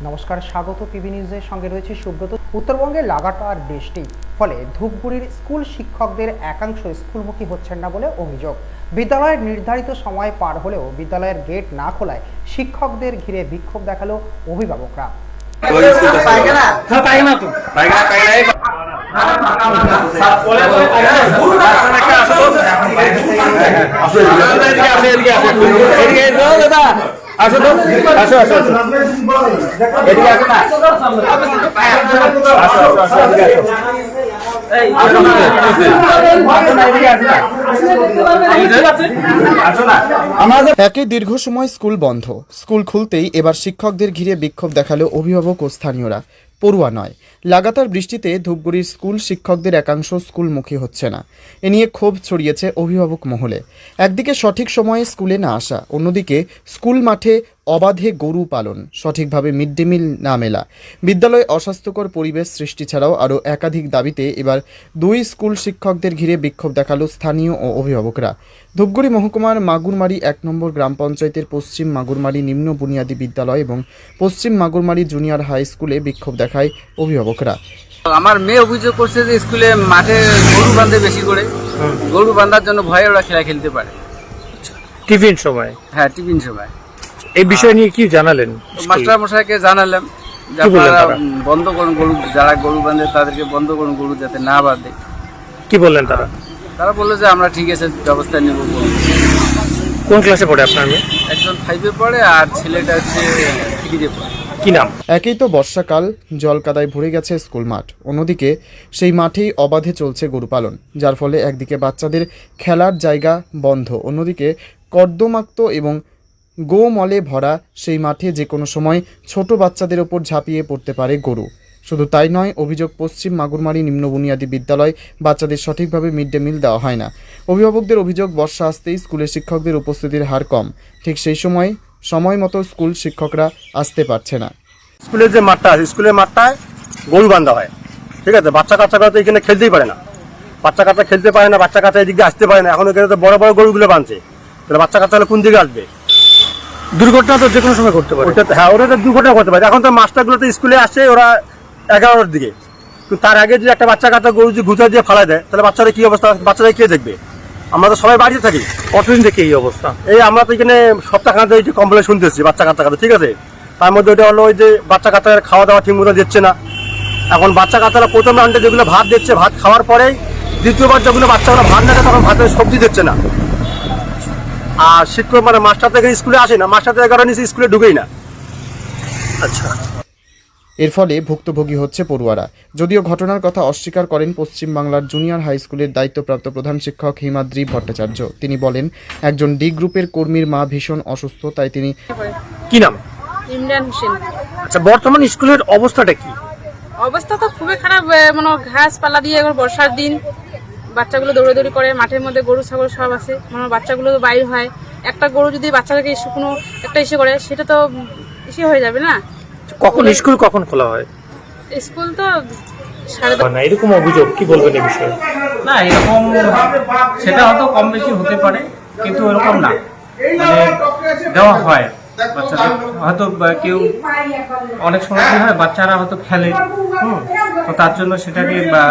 নমস্কার স্বাগত পিবি নিউজের সঙ্গে রয়েছে সুব্রত উত্তরবঙ্গে লাগাতার বৃষ্টি ফলে ধূপগুড়ির স্কুল শিক্ষকদের একাংশ স্কুলমুখী হচ্ছেন না বলে অভিযোগ বিদ্যালয়ের নির্ধারিত সময় পার হলেও বিদ্যালয়ের গেট না খোলায় শিক্ষকদের ঘিরে বিক্ষোভ দেখাল অভিভাবকরা পায়খানা পায়খানা আসো তো। আসো আসো এদিকে আসো না। আসো আসো এদিকে না না। একে দীর্ঘ সময় স্কুল বন্ধ। স্কুল খুলতেই এবার শিক্ষকদের ঘিরে বিক্ষোভ দেখাল অভিভাবক ও স্থানীয়রা। পড়ুয়া নয়। লাগাতার বৃষ্টিতে ধূপগুড়ির স্কুল শিক্ষকদের একাংশ স্কুলমুখী হচ্ছে না। এ নিয়ে ক্ষোভ ছড়িয়েছে অভিভাবক মহলে। একদিকে সঠিক সময়ে স্কুলে না আসা, অন্যদিকে স্কুল মাঠে অবাধে গরু পালন সঠিকভাবে মিড ডে মিল না মেলা। বিদ্যালয়ে অস্বাস্থ্যকর পরিবেশ সৃষ্টি ছাড়াও আরও একাধিক দাবিতে এবার দুই স্কুল শিক্ষকদের ঘিরে বিক্ষোভ দেখাল স্থানীয় ও অভিভাবকরা। ধূপগুড়ি মহকুমার মাগুরমারি এক নম্বর গ্রাম পঞ্চায়েতের পশ্চিম মাগুরমারি নিম্ন বুনিয়াদী বিদ্যালয় এবং পশ্চিম মাগুরমারি জুনিয়র হাই স্কুলে বিক্ষোভ দেখায় অভিভাবকরা। আমার মেয়ে অভিযোগ করছে যে স্কুলে মাঠে গরু বাঁধে বেশি করে। গরু বাঁধার জন্য ভয়ে ওরা খেলা খেলতে পারে। টিফিন সময়? হ্যাঁ টিফিন সময়। এই বিষয় নিয়ে কি জানালেন? মাস্টার মশাইকে জানালাম যে কি আপনারা বন্ধ করুন গরু যারা গরু বাঁধে তাদেরকে বন্ধ করুন গরু যাতে না বাঁধে। কি বললেন তারা? তারা বলল যে আমরা ঠিক আছে ব্যবস্থা নেব কোন ক্লাসে পড়ে আপনার মেয়ে? একজন ফাইভে পড়ে আর ছেলেটা হচ্ছে থ্রিতে পড়ে। কি নাম? একেই তো বর্ষাকাল জল কাদায় ভরে গেছে স্কুল মাঠ। অন্যদিকে সেই মাঠেই অবাধে চলছে গরু পালন যার ফলে একদিকে বাচ্চাদের খেলার জায়গা বন্ধ অন্যদিকে কর্দমাক্ত এবং গোমলে ভরা সেই মাঠে যে কোনো সময় ছোট বাচ্চাদের ওপর ঝাঁপিয়ে পড়তে পারে গরু। শুধু তাই নয়, অভিযোগ পশ্চিম মাগুরমারি নিম্ন বুনিয়াদী বিদ্যালয় বাচ্চাদের সঠিকভাবে মিড ডে মিল দেওয়া হয় না। অভিভাবকদের অভিযোগ, বর্ষা আসতেই স্কুলের শিক্ষকদের উপস্থিতির হার কম। ঠিক সেই সময় সময় মতো স্কুল শিক্ষকরা আসতে পারছে না। স্কুলের যে মাঠটা আছে, স্কুলের মাঠটায় গরু বান্ধা হয়। ঠিক আছে? বাচ্চা কাচ্চারা তো এখানে খেলতেই পারে না। বাচ্চা কাচ্চা খেলতে পারে না, বাচ্চা কাচ্চা এদিকে আসতে পারে না। এখন এখানে তো বড় বড় গরুগুলো বাঁধছে। তাহলে বাচ্চা কাচ্চারা কোন দিকে আসবে? দুর্ঘটনা তো যে কোনো সময় ঘটতে পারে। ওটা হ্যাঁ ওরা তো দুর্ঘটনা করতে পারে। এখন তো মাস্টারগুলো তো স্কুলে আসে ওরা এগারোটার দিকে। কিন্তু তার আগে যদি একটা বাচ্চা কাচ্চা গরু যদি ঘুচা দিয়ে ফেলা দেয় তাহলে বাচ্চারা কি অবস্থা? বাচ্চারা কে দেখবে? আমরা তো সবাই বাড়িতে থাকি। কতদিন থেকে এই অবস্থা? এই আমরা তো এখানে সপ্তাহ সপ্তাহখানে এই কমপ্লেন শুনতেছি বাচ্চা কাচ্চা কাচ্চা ঠিক আছে? তার মধ্যে ওটা হলো ওই যে বাচ্চা কাচ্চারা খাওয়া দাওয়া ঠিক মতো দিচ্ছে না। এখন বাচ্চা কাচ্চারা প্রথম রাউন্ডে যেগুলো ভাত দিচ্ছে ভাত খাওয়ার পরেই দ্বিতীয়বার যেগুলো বাচ্চারা ভাত না তখন ভাতের সবজি দিচ্ছে না। আর শিক্ষক মানে মাস্টার থেকে স্কুলে আসে না মাস্টার থেকে কারণে স্কুলে ঢুকেই না। আচ্ছা। এর ফলে ভুক্তভোগী হচ্ছে পড়ুয়ারা। যদিও ঘটনার কথা অস্বীকার করেন পশ্চিমবাংলার জুনিয়র হাই স্কুলের দায়িত্বপ্রাপ্ত প্রধান শিক্ষক হিমাদ্রি ভট্টাচার্য। তিনি বলেন একজন ডি গ্রুপের কর্মীর মা ভীষণ অসুস্থ তাই তিনি কি নাম? ইমরান হোসেন। আচ্ছা বর্তমান স্কুলের অবস্থাটা কি? অবস্থা তো খুবই খারাপ মানে ঘাস পালা দিয়ে এখন বর্ষার দিন। বাচ্চাগুলো দৌড়াদৌড়ি করে মাঠের মধ্যে গরু ছাগল সব আছে। মানে বাচ্চাগুলো তো বাইর হয়। একটা গরু যদি বাচ্চাকে এসে কোনো একটা ইসে করে সেটা তো ইসে হয়ে যাবে না। কখন স্কুল কখন খোলা হয়? স্কুল তো না এরকম অভিযোগ কি বলবেন এই বিষয়ে? না এরকম সেটা হয়তো কম বেশি হতে পারে কিন্তু এরকম না। মানে দেওয়া হয়। বাচ্চাদের হয়তো কেউ অনেক সময় কি হয় বাচ্চারা হয়তো খেলে। হুম তো তার জন্য সেটাকে বা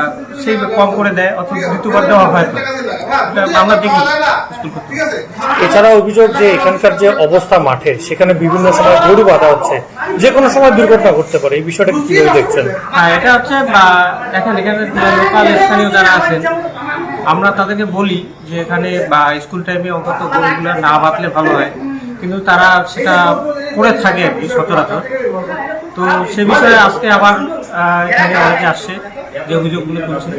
সেই কম করে দেয় অথবা দ্বিতীয়বার দেওয়া হয় তো। আমরা দেখি এছাড়া অভিযোগ যে এখানকার যে অবস্থা মাঠের সেখানে বিভিন্ন সময় গরু বাধা হচ্ছে। যে কোনো সময় দুর্ঘটনা ঘটতে পারে এই বিষয়টা কীভাবে দেখছেন? হ্যাঁ এটা হচ্ছে বা দেখেন এখানে লোকাল স্থানীয় যারা আছেন আমরা তাদেরকে বলি যে এখানে বা স্কুল টাইমে অন্তত গরুগুলো না বাঁধলে ভালো হয়। কিন্তু তারা সেটা করে থাকে আর কি সচরাচর। তো সে বিষয়ে আজকে আবার এখানে অনেকে আসছে যে অভিযোগগুলো তুলছে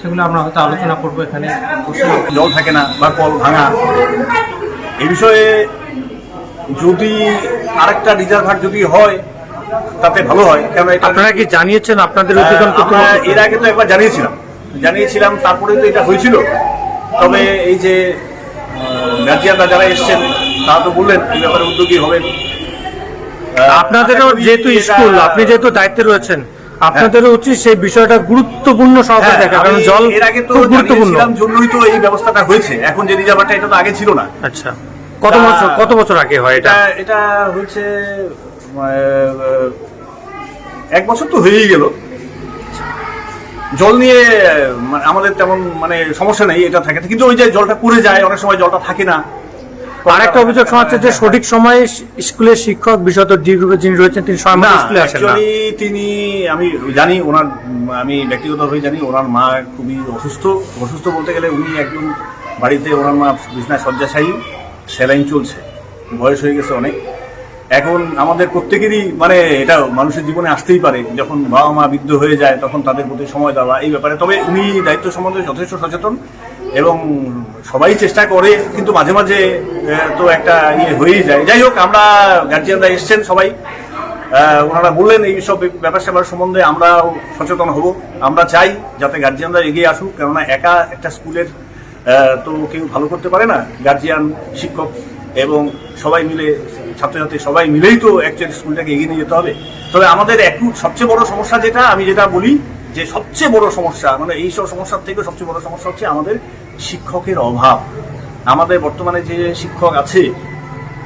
সেগুলো আমরা হয়তো আলোচনা করব এখানে। জল থাকে না বা কল ভাঙা। এই বিষয়ে যদি আরেকটা রিজার্ভার যদি হয় তাতে ভালো হয়। কেন এটা আপনারা কি জানিয়েছেন আপনাদের এর আগে তো একবার জানিয়েছিলাম। জানিয়েছিলাম তারপরে তো এটা হয়েছিল। তবে এই যে গার্জিয়ানরা যারা এসছেন তারা তো বললেন এই ব্যাপারে উদ্যোগী হবেন। আপনাদেরও যেহেতু স্কুল আপনি যেহেতু দায়িত্বে রয়েছেন আপনাদেরও উচিত সেই বিষয়টা গুরুত্বপূর্ণ সহকারে হ্যাঁ, দেখা কারণ জল এর আগে তো গুরুত্বপূর্ণ। জন্যই তো এই ব্যবস্থাটা হয়েছে। এখন যে রিজার্ভারটা এটা তো আগে ছিল না। আচ্ছা কত বছর কত বছর আগে হয় এটা? এটা হচ্ছে এক বছর তো হয়েই গেল। জল নিয়ে মানে আমাদের তেমন মানে সমস্যা নেই এটা থাকে। কিন্তু ওই যে জলটা পড়ে যায় অনেক সময় জলটা থাকে না। আরেকটা অভিযোগ শোনা যাচ্ছে যে সঠিক সময়ে স্কুলের শিক্ষক বিশেষত ডিগ্রি যিনি রয়েছেন তিনি সময় স্কুলে আসেন না। তিনি আমি জানি ওনার আমি ব্যক্তিগতভাবে জানি ওনার মা খুবই অসুস্থ। অসুস্থ বলতে গেলে উনি একদম বাড়িতে ওনার মা বিছনায় শয্যাশায়ী স্যালাইন চলছে। বয়স হয়ে গেছে অনেক। এখন আমাদের প্রত্যেকেরই মানে এটা মানুষের জীবনে আসতেই পারে যখন বাবা মা বৃদ্ধ হয়ে যায় তখন তাদের প্রতি সময় দেওয়া এই ব্যাপারে। তবে উনি দায়িত্ব সম্বন্ধে যথেষ্ট সচেতন। এবং সবাই চেষ্টা করে, কিন্তু মাঝে মাঝে তো একটা ইয়ে হয়েই যায়। যাই হোক, আমরা গার্জিয়ানরা এসছেন সবাই। ওনারা বললেন, এই সব ব্যাপার স্যাপার সম্বন্ধে আমরাও সচেতন হব। আমরা চাই যাতে গার্জিয়ানরা এগিয়ে আসুক, কেননা একা একটা স্কুলের তো কেউ ভালো করতে পারে না গার্জিয়ান শিক্ষক এবং সবাই মিলে, ছাত্রছাত্রী সবাই মিলেই তো অ্যাকচুয়ালি স্কুলটাকে এগিয়ে নিয়ে যেতে হবে। তবে আমাদের একটু সবচেয়ে বড় সমস্যা যেটা, আমি যেটা বলি যে সবচেয়ে বড় সমস্যা মানে এই সব সমস্যার থেকে সবচেয়ে বড় সমস্যা হচ্ছে আমাদের শিক্ষকের অভাব। আমাদের বর্তমানে যে শিক্ষক আছে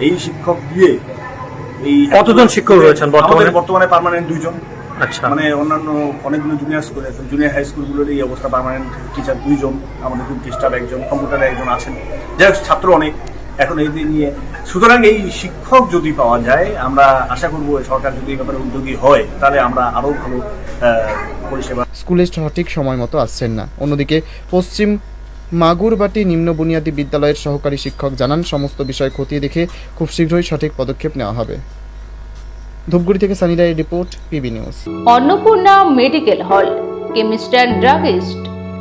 এই শিক্ষক দিয়ে এই কতজন শিক্ষক রয়েছেন বর্তমানে? বর্তমানে পার্মানেন্ট দুইজন। আচ্ছা। মানে অন্যান্য অনেকগুলো জুনিয়র স্কুল জুনিয়র হাই স্কুলগুলোর এই অবস্থা পার্মানেন্ট টিচার দুইজন আমাদের গ্রুপ স্টাফ একজন কম্পিউটারে একজন আছেন। যাই ছাত্র অনেক। এখন এই দিন নিয়ে সুতরাং এই শিক্ষক যদি পাওয়া যায় আমরা আশা করব সরকার যদি এই ব্যাপারে উদ্যোগী হয় তাহলে আমরা আরও ভালো পরিষেবা স্কুলে সঠিক সময় মতো আসছেন না। অন্যদিকে পশ্চিম মাগুরবাটি নিম্ন বুনিয়াদী বিদ্যালয়ের সহকারী শিক্ষক জানান সমস্ত বিষয় খতিয়ে দেখে খুব শীঘ্রই সঠিক পদক্ষেপ নেওয়া হবে। ধূপগুড়ি থেকে সানি রায়ের report PB news. Annapurna medical hall chemist and druggist.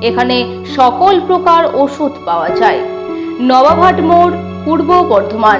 এখানে সকল প্রকার ওষুধ পাওয়া যায়। নবাবহাট মোড় পূর্ব বর্ধমান।